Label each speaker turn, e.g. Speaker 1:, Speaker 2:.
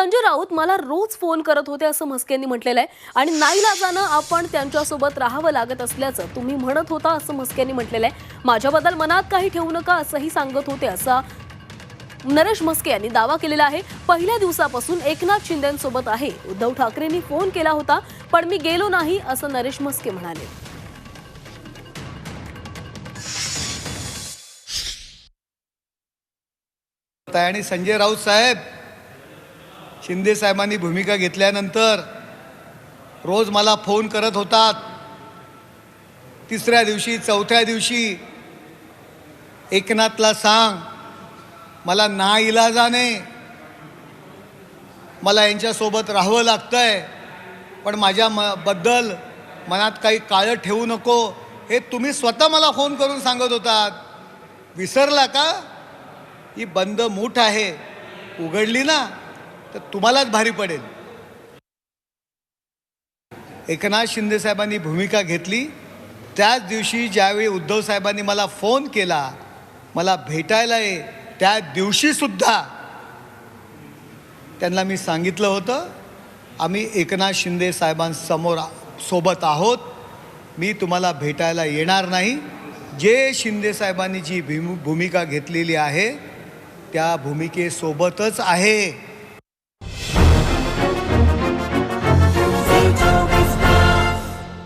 Speaker 1: संजय राऊत मला रोज फोन करत होते असं म्हस्केंनी म्हटलेलं आहे. आणि नाईलाजानं आपण त्यांच्यासोबत राहावं लागत असल्याचं तुम्ही म्हणत होता असं म्हस्केंनी म्हटलेलं आहे. माझ्याबद्दल मनात काही ठेवू नका असंही सांगत होते असा नरेश म्हस्के यांनी दावा केलेला आहे. पहिल्या दिवसापासून एकनाथ शिंदेसोबत आहे. उद्धव ठाकरेंनी फोन केला होता पण मी गेलो नाही असं नरेश म्हस्के म्हणाले.
Speaker 2: आणि संजय राऊत साहेब शिंदे साहेबांनी भूमिका घेतल्यानंतर रोज मला फोन करत होतात. तिसऱ्या दिवशी चौथ्या दिवशी एकनाथला सांग मला ना इलाजाने मला यांच्यासोबत राहावं लागतंय पण माझ्या म बद्दल मनात काही काळं ठेवू नको. हे तुम्ही स्वतः मला फोन करून सांगत होतात. विसरला का? ही बंद मूठ आहे. उघडली ना? तर तुम्हालाच भारी पडेल. एकनाथ शिंदे साहेबांनी भूमिका घेतली. त्याच दिवशी ज्यावेळी उद्धव साहेबांनी मला फोन केला मला भेटायला ये त्या दिवशीसुद्धा त्यांना मी सांगितलं होतं आम्ही एकनाथ शिंदे साहेबांसमोर सोबत आहोत. मी तुम्हाला भेटायला येणार नाही. जे शिंदे साहेबांनी जी भूमिका घेतलेली आहे त्या भूमिकेसोबतच आहे.